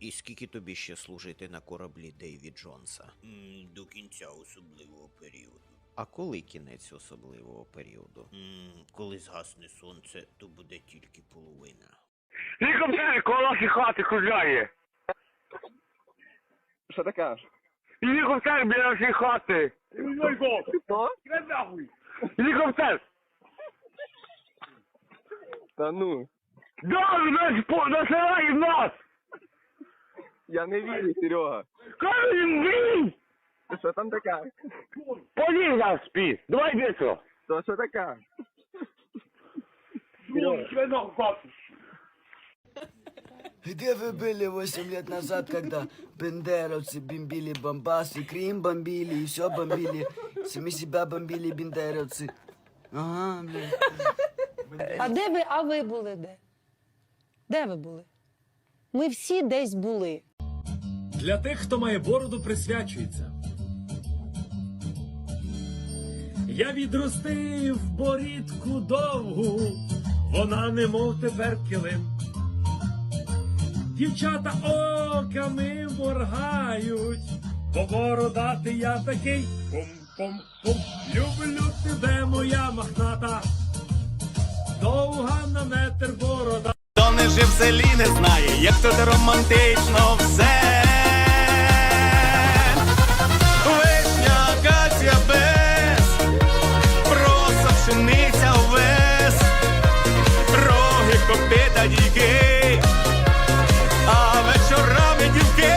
І скільки тобі ще служити на кораблі Дейві Джонса? До кінця особливого періоду. А коли кінець особливого періоду? Коли згасне сонце, то буде тільки половина. Лікоптер коло нашої хати кружляє. Що ти кажеш? Лікоптер біля нашої хати. Хто? Лікоптер. Та ну, Да, нас по насилає в нас. я не вірю, Серега. Кажу їм він. Що там таке? Поліз нас спі. Давай быстро. То що таке? Где вы были 8 лет назад, когда бендеровцы бомбили Бомбас, и Крым бомбили, и все бомбили, сами себя бомбили бендеровцы? Ага, блядь. А де ви? А ви були де? Де ви були? Ми всі десь були. Для тих, хто має бороду, присвячується. Я відростив борідку довгу, вона немов тепер килим. Дівчата оками моргають, бо бородатий я такий пум-пум-пум. Люблю тебе, моя мохната, довга на метр борода. Хто не жив в селі, не знає, як тут романтично все. Пшениця овес, роги, копита, дійки, а вечорами дівки.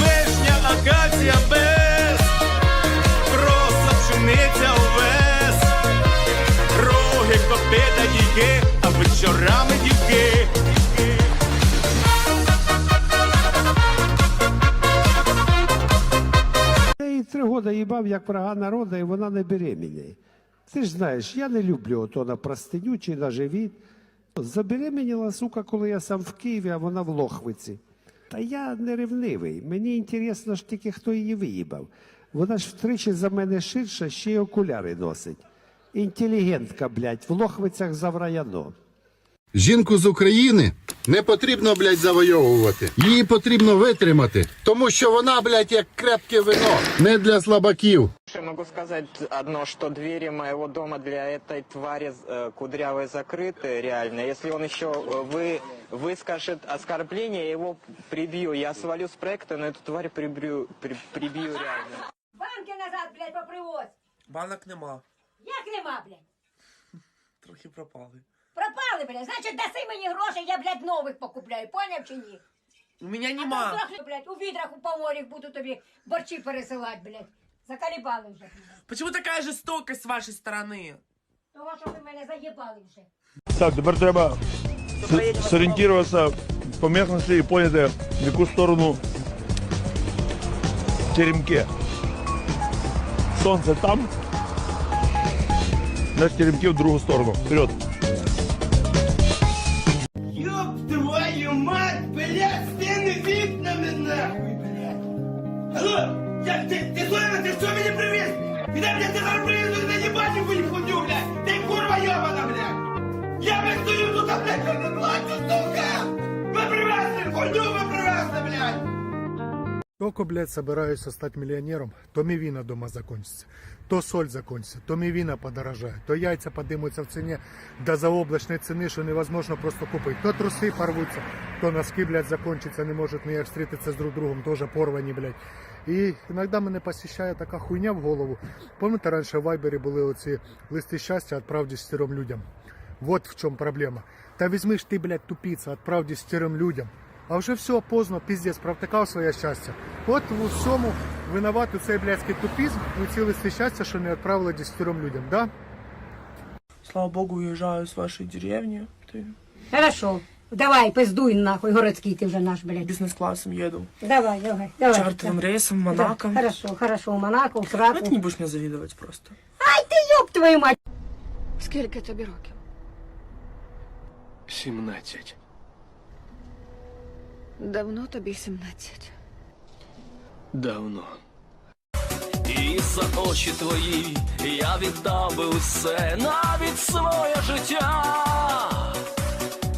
Вишня, акація без, проса пшениця овес, роги, копита, дійки, а вечорами дівки. Три роки їбав, як врага народу, і вона не беременняє. Ти ж знаєш, я не люблю ото на простиню чи на живіт. Забеременіла, сука, коли я сам в Києві, а вона в Лохвиці. Та я не ревнивий. Мені інтересно ж тільки, хто її виїбав. Вона ж втричі за мене ширша, ще й окуляри носить. Інтелігентка, блядь, в Лохвицях завраяно. Жінку з України не потрібно, блядь, завойовувати. Її потрібно витримати, тому що вона, блядь, як крепке вино, не для слабаків. Я могу сказать одно, что двери моего дома для этой твари э, кудрявой закрыты, реально. Если он еще э, вы, выскажет оскорбление, я его прибью. Я свалю с проекта, но эту тварь прибью, при- прибью реально. Банки назад, блядь, попривозь. Банок нема, Як нема, блядь? трохи пропали. Пропали, блядь. Значить, даси мені гроші, я, блядь, нових покупляю. Поняв чи ні? У мене А там блядь, у відрах, у поморях буду тобі борчі пересилати, блядь. Закалібали вже. Почему такая жестокость с вашей стороны? Того, що ви мене заєбали вже. Так, тепер треба зорієнтуватися по місцевості і поняти, в яку сторону теремки. Сонце там, значить теремки в другу сторону. Вперед. Только, блядь, собираюсь стать миллионером, то мивина дома закончится, то соль закончится, то мивина подорожает, то яйца поднимутся в цене до заоблачной цены, что невозможно просто купить, то трусы порвутся, то носки, блядь, закончатся, не может ніяк встретиться с друг другом, тоже порвані, блядь. І іноді мене посещає така хуйня в голову. Пам'ятаєте, раніше в Вайбері були оці листи щастя «Отправь десятером людям». Вот в чем проблема. Та візьми ж ти, блядь, тупіця, отправ десятерым людям. А вже все поздно, піздець, провтикав своє щастя. От у всьому винуватий цей блядський тупізм і ці листи щастя, що не відправили десятером людям, да? Слава богу, уезжаю с вашей деревни. Ты Хорошо. Давай, пиздуй нахуй, городський ти вже наш, блядь. бизнес-классом еду. Давай, давай, давай. Чартовым рейсом, Да, Монако. Хорошо, хорошо, в Монако, в Сраку. Давай ты не будешь мне завидовать просто. Ай ти ёб твою мать! Скільки тобі років? 17. Давно тобі 17. Давно. І за очі твої я віддав би усе, навіть своє життя.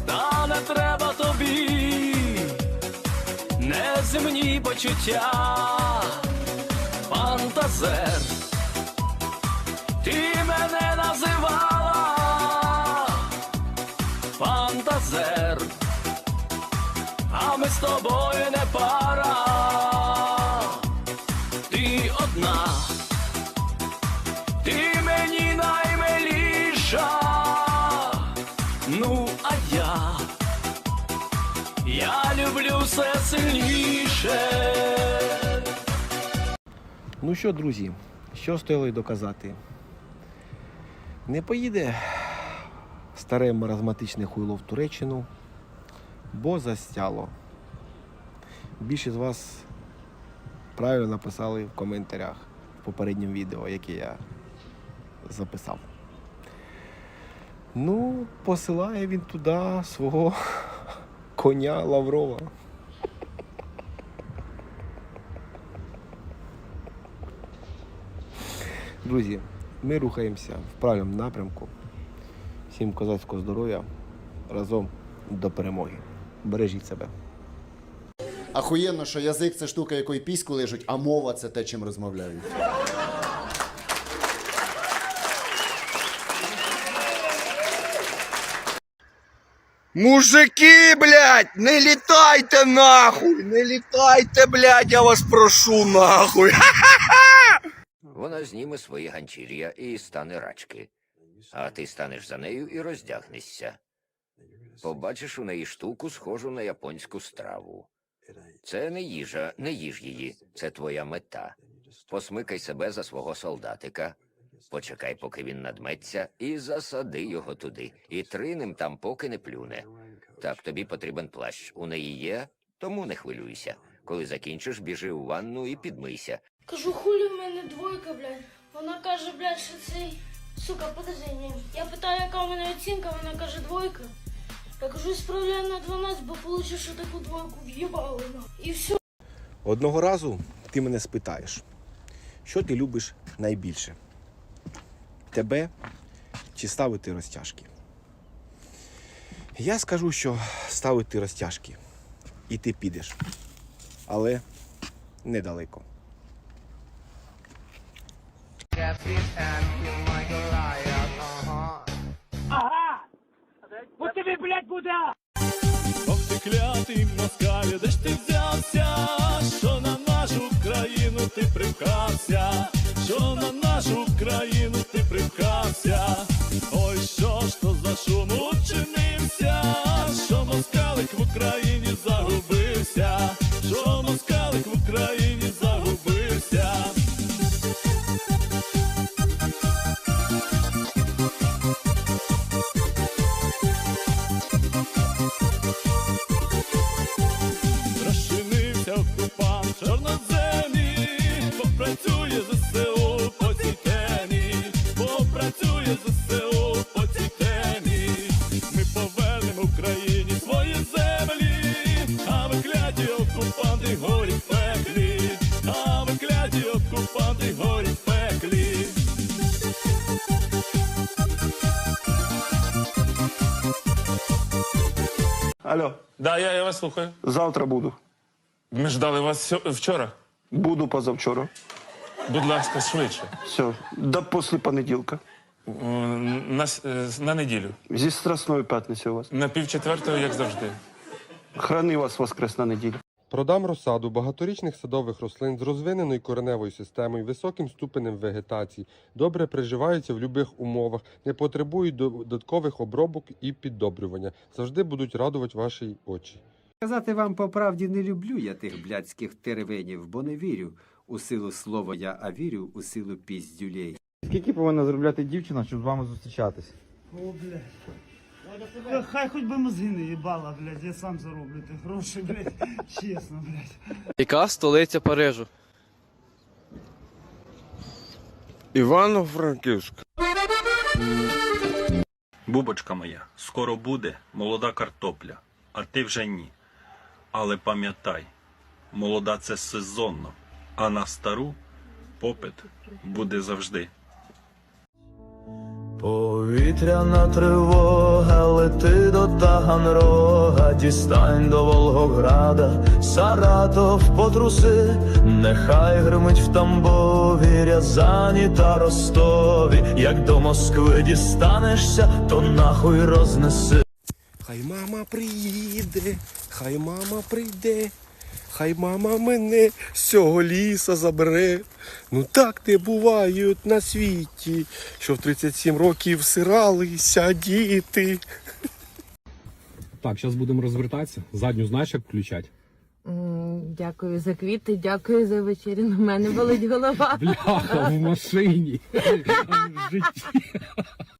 Та не треба тобі неземні почуття, фантазер, ти мене називала, фантазер, ми з тобою не пара, ти одна, ти мені наймиліша, ну а я. Я люблю все сильніше. Ну що, друзі, що стояло й доказати? Не поїде старе маразматичне хуйло в Туреччину, бо застяло. Більшість з вас правильно написали в коментарях в попередньому відео, яке я записав. Ну, посилає він туди свого коня Лаврова. Друзі, ми рухаємося в правильному напрямку. Всім козацького здоров'я разом до перемоги. Бережіть себе. Ахуєнно, що язик це штука, якої піську лежить, а мова це те, чим розмовляють. Мужики, блядь, не літайте нахуй! Не літайте, блядь, я вас прошу нахуй! Вона зніме свої ганчір'я і стане рачки. А ти станеш за нею і роздягнешся. Побачиш у неї штуку, схожу на японську страву. Це не їжа, не їж її, це твоя мета. Посмикай себе за свого солдатика, почекай, поки він надметься, і засади його туди, і тринем там, поки не плюне. Так, тобі потрібен плащ. У неї є, тому не хвилюйся. Коли закінчиш, біжи у ванну і підмийся. Кажу, хулі в мене двойка, блядь. Вона каже, блядь, що цей. Сука, подожди, ні. Я питаю, яка у мене оцінка, вона каже двойка. Я кажу, справляю на 12, бо получив, що таку двойку в'їбали. І все. Одного разу ти мене спитаєш, що ти любиш найбільше? Тебе чи ставити розтяжки? Я скажу, що ставити розтяжки. І ти підеш. Але недалеко. Ага! Тобі, блядь, буде! Ох ти клятий москаль, де ж ти взявся? Що на нашу країну ти привкався? Що на нашу країну ти привкався? Ой, що ж то за шум учинився? Алло, Да, я, я вас слухаю. завтра буду. Ми ждали вас сьо- вчора. Буду позавчора. Будь ласка, швидше. Все, до після понеділка. На, е, на неділю. Зі Страсної п'ятниці у вас. На півчетвертого, як завжди. Храни вас воскресна неділя. Продам розсаду багаторічних садових рослин з розвиненою кореневою системою, високим ступенем вегетації, добре приживаються в будь-яких умовах, не потребують додаткових обробок і піддобрювання. Завжди будуть радувати ваші очі. Сказати вам по правді не люблю я тих блядських теревенів, бо не вірю у силу слова я, а вірю у силу піздюлей. Скільки повинна заробляти дівчина, щоб з вами зустрічатись? О, блядь. Хай хоч би мозги не їбала, блядь, я сам зароблю ті гроші, блядь, чесно, блядь. Яка столиця Парижу? Івано-Франківськ. Бубочка моя, скоро буде молода картопля, а ти вже ні. Але пам'ятай, молода це сезонно, а на стару попит буде завжди. Повітряна тривога, лети до Таганрога, дістань до Волгограда, Саратов потруси, нехай гримить в Тамбові, Рязані та Ростові. Як до Москви дістанешся, то нахуй рознеси. Хай мама приїде, хай мама прийде, хай мама мене з цього ліса забере. Ну так не бувають на світі, що в 37 років сиралися діти. Так, зараз будемо розвертатися. Задню знаєш, як включати? Дякую за квіти, дякую за вечерю. У мене болить голова. Бляха в машині. А не в житті.